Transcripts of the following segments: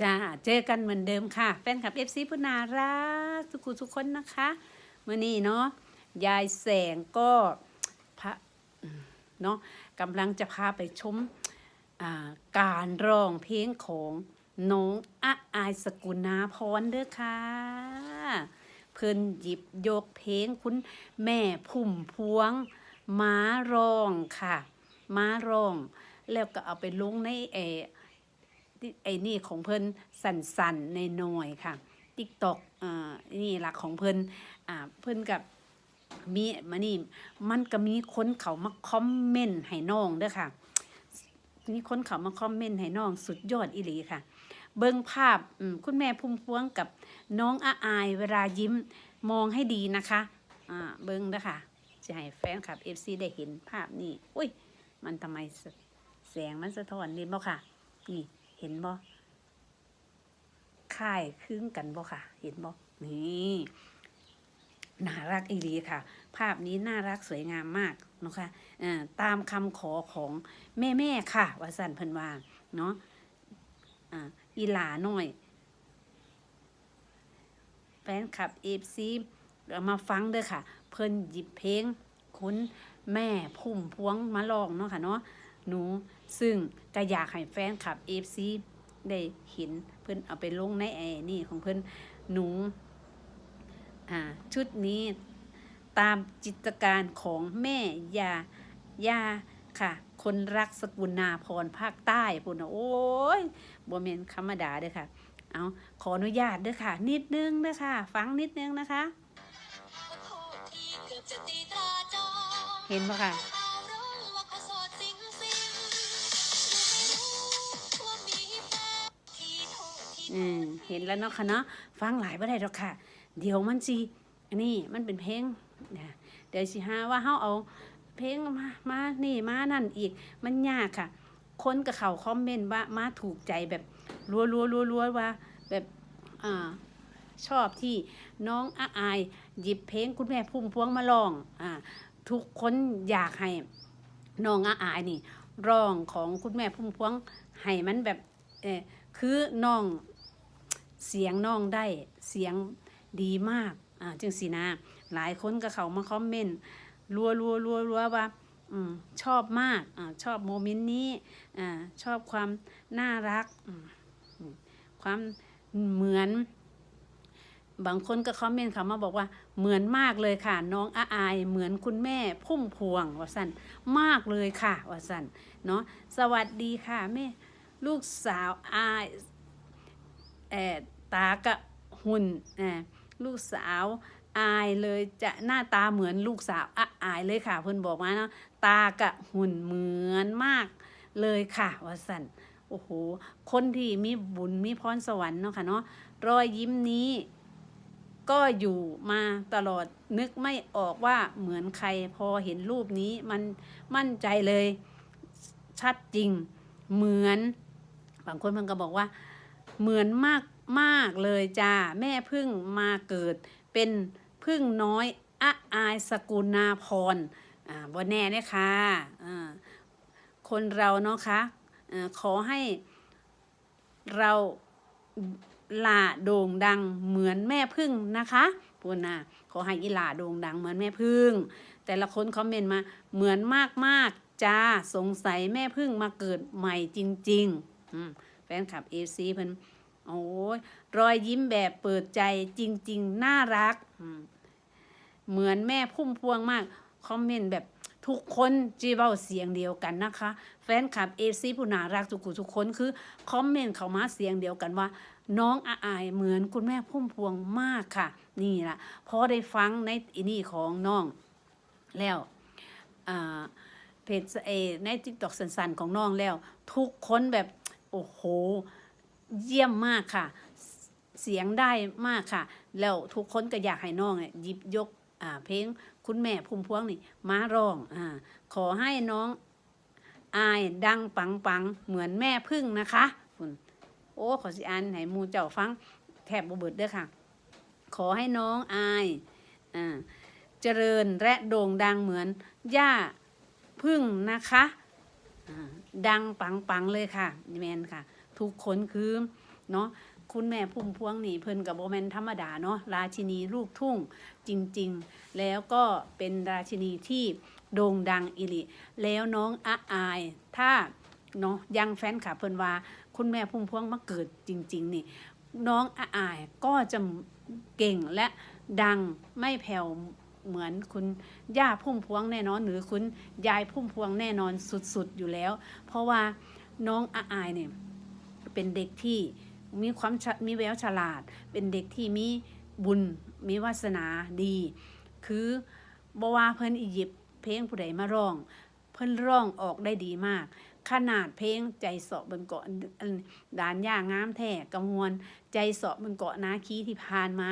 จ้าเจอกันเหมือนเดิมค่ะ แฟนคลับเอฟซีผู้นารักทุกคนทุกคนนะคะเมื่อนี้เนาะยายแสงก็พระเนาะกำลังจะพาไปชมการร้องเพลงของน้องอะอายสกุลนาพรเด้อค่ะ เพิ่นหยิบยกเพลงคุณแม่พุ่มพวงม้าร้องค่ะ ม้าร้อง แล้วก็เอาไปลงในเอ ไอ้นี่ของเพิ่นสั่นๆในหน่อยค่ะติ๊กตอกอ่านี่หลักของเพิ่นอ่าเพิ่นกับมีมานี่มันก็มีคนเขามาคอมเมนต์ให้น้องเด้อค่ะมีคนเขามาคอมเมนต์ให้น้องสุดยอดอีหลีค่ะ เบิ่งภาพคุณแม่พุ่มพวงกับน้องอาอายเวลายิ้มมองให้ดีนะคะอ่าเบิ่งเด้อค่ะจะให้แฟนคลับ FC ได้เห็นภาพนี่อุ้ยมันทำไมแสงมันสะท้อนนี่บ่ค่ะนี่ เห็นบ่ค่ายครึ่งกันบ่ค่ะ เห็นบ่นี่น่ารักอีหลีค่ะ ภาพนี้น่ารักสวยงามมากนะคะอ่อตามคำขอของแม่แม่ๆค่ะวาสันเพิ่นว่าเนาะอ่าอีหลาหน่อยแฟนคลับเอฟซีเอามาฟังเด้อค่ะ เพิ่นหยิบเพลงคุณแม่พุ่มพวงมาลองเนาะค่ะเนาะ หนู ซึ่งก็อยากให้แฟนคลับเอฟซีได้เห็นเพิ่นเอาไปลงในไอ้นี่ของเพิ่นหนู อ่า ชุดนี้ตามจิตรการของแม่ยายาค่ะ คนรักสกุลนาพรภาคใต้ปุ่นน่ะโอ้ยบ่แม่นธรรมดาเด้อค่ะ เอาขออนุญาตเด้อค่ะ นิดนึงเด้อค่ะ ฟังนิดนึงนะคะ เห็นปะค่ะ อืมเห็นแล้วเนาะค่ะเนาะฟังหลายบ่ได้ดอกค่ะ เดี๋ยวมันสิอันนี้มันเป็นเพลงนะเดี๋ยวสิหาว่าเฮาเอา เพลงมามานี่มานั่นอีก มันยากค่ะ คนกับเขาคอมเมนต์ว่ามาถูกใจแบบรัวรัวรัวรัวว่าแบบอ่าชอบที่น้องอาอายหยิบเพลงคุณแม่พุ่มพวงมาลองอ่าทุกคนอยากให้น้องอาอายนี่ร้องของคุณแม่พุ่มพวงให้มันแบบเออคือน้อง เสียงน้องได้เสียงดีมากอ่าจึงสีนาหลายคนก็เขามาคอมเมนต์รัวรัวรัวรัวว่าอืมชอบมากอ่าชอบโมเมนต์นี้อ่าชอบความน่ารักอืมความเหมือน บางคนก็คอมเมนต์เขามาบอกว่าเหมือนมากเลยค่ะ น้องอาอาย เหมือนคุณแม่พุ่มพวงว่าสันมากเลยค่ะว่าสันเนาะสวัสดีค่ะแม่ลูกสาวอายเออ ตากะหุ่นเออลูกสาวอายเลยจะหน้าตาเหมือนลูกสาวอะอายเลยค่ะเพิ่อนบอกมาเนาะตากะหุ่นเหมือนมากเลยค่ะวสันโอ้โหคนที่มีบุญมีพรสวรรค์เนาะค่ะเนาะรอยยิ้มนี้ก็อยู่มาตลอดนึกไม่ออกว่าเหมือนใครพอเห็นรูปนี้มันมั่นใจเลยชัดจริงเหมือนบางคนมันก็บอกว่า เหมือนมาก มากเลยจ้าแม่พึ่งมาเกิด เป็นพึ่งน้อยอะอายสกุลนาพรอ่าบ่แน่เนี่ยค่ะอ่าคนเราเนาะคะอ่าขอให้เราหลาโด่งดังเหมือนแม่พึ่งนะคะพูนะขอให้อีลาโด่งดังเหมือนแม่พึ่ง แต่ละคนคอมเมนต์มาเหมือนมากมากจ้าสงสัยแม่พึ่งมาเกิดใหม่จริงๆอืมแฟนคลับเอซีเพิ่น โอ้ยรอยยิ้มแบบเปิดใจจริง ๆ น่ารัก เหมือนแม่พุ่มพวงมาก คอมเมนต์แบบทุกคนจีเว้าเสียงเดียวกันนะคะ แฟนคลับเอซีผู้น่ารักทุกคนทุกคนคือคอมเมนต์เขามาเสียงเดียวกันว่า น้องอาอายเหมือนคุณแม่พุ่มพวงมากค่ะ นี่ล่ะพอได้ฟังในอินี่ของน้อง แล้วเพจเอในทิกตอกสันๆของน้องแล้ว ทุกคนแบบ โอ้โห เยี่ยมมากค่ะ เสียงได้มากค่ะ แล้วทุกคนก็อยากให้น้องเนี่ยหยิบยกเพลงคุณแม่พุ่มพวงนี่มาร้องอขอให้น้องอายดังปังปังเหมือนแม่พึ่งนะคะคุณโอ้ขอสิอ่านให้หมูเจ้าฟังแทบบเบิดเด้อค่ะ ขอให้น้องอายอเจริญและโด่งดังเหมือนย่าพึ่งนะคะดังปังปังเลยค่ะแมนค่ะ ทุกคนคือเนาะคุณแม่พุ่มพวงนี่เพิ่นกับโบแมนธรรมดาเนาะราชินีลูกทุ่งจริง ๆ แล้วก็เป็นราชินีที่โด่งดังอิลิแล้วน้องอาอาย ถ้าเนาะยังแฟนคลับเพิ่นว่า คุณแม่พุ่มพวงมาเกิดจริง ๆ นี่ น้องอาอายก็จะเก่งและดังไม่แผ่วเหมือนคุณย่าพุ่มพวงแน่นอนหรือคุณยายพุ่มพวงแน่นอนสุดๆอยู่แล้ว เพราะว่าน้องอาอายเนี่ย เป็นเด็กที่มีความมีแววฉลาด เป็นเด็กที่มีบุญมีวาสนาดี คือบว่าเพิ่นอียิปต์เพลงผู้ใดมาร้อง เพิ่นร้องออกได้ดีมาก ขนาดเพลงใจเสาะบนเกาะอันดานย่างามแท้กำมวลใจเสาะบนเกาะนาคีที่ผ่านมา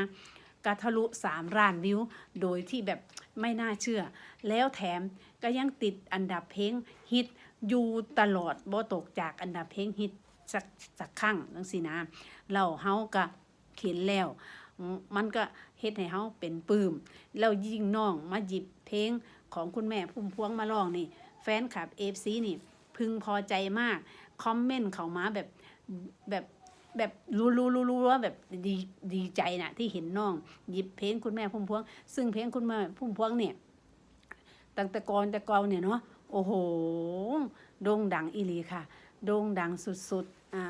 กระทะลุสามล้านวิว โดยที่แบบไม่น่าเชื่อ แล้วแถมก็ยังติดอันดับเพลงฮิตอยู่ตลอดบ่ตกจากอันดับเพลงฮิต สักสักครั้งจังซี่นะเราเฮาก็เข็นแล้วมันก็เฮ็ดให้เฮาเป็นปื้มแล้วยิ่งน้องมาหยิบเพลงของคุณแม่พุ่มพวงมาร้องนี่ แฟนคลับ FC นี่พึงพอใจมาก คอมเมนต์เข้ามาแบบแบบแบบรู้รู้รู้รู้ว่าแบบดีดีใจนะที่เห็นน้อง หยิบเพลงคุณแม่พุ่มพวง ซึ่งเพลงคุณแม่พุ่มพวงเนี่ยตั้งแต่ก่อนแต่ก่าเนี่ยเนาะโอ้โหโด่งดังอีหลีค่ะ โด่งดังสุดๆอ่า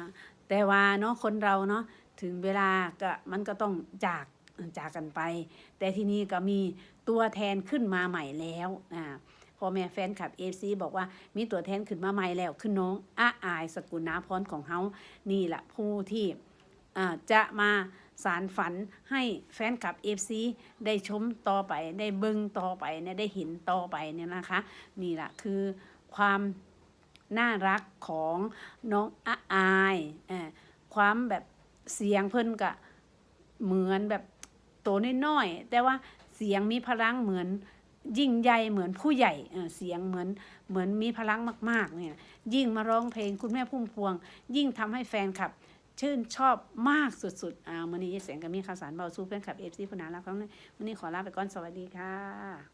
แต่ว่าเนาะคนเราเนาะถึงเวลาก็มันก็ต้องจากจากกันไป แต่ทีนี้ก็มีตัวแทนขึ้นมาใหม่แล้วอ่าพ่อแม่แฟนคลับเอซีบอกว่ามีตัวแทนขึ้นมาใหม่แล้วคือน้องอาอายสกุลนาพรของเฮานี่แหละผู้ที่อ่าจะมาสารฝันให้แฟนคลับเอฟซีได้ชมต่อไปได้เบิ่งต่อไปเนี่ยได้เห็นต่อไปเนี่ยนะคะ นี่แหละคือความ น่ารักของน้องอาอายเอ่อความแบบเสียงเพิ่นกะเหมือนแบบโตน้อยๆแต่ว่าเสียงมีพลังเหมือนยิ่งใหญ่เหมือนผู้ใหญ่เสียงเหมือนเหมือนมีพลังมากๆเนี่ยยิ่งมาร้องเพลงคุณแม่พุ่มพวง ยิ่งทำให้แฟนคลับ ชื่นชอบมากสุดๆอ่าวันนี้เสียงกับมีข่าวสารเบาสู้แฟนคลับเอฟซีผู้นารักครั้งนี้วันนี้ขอลาไปก่อนสวัสดีค่ะ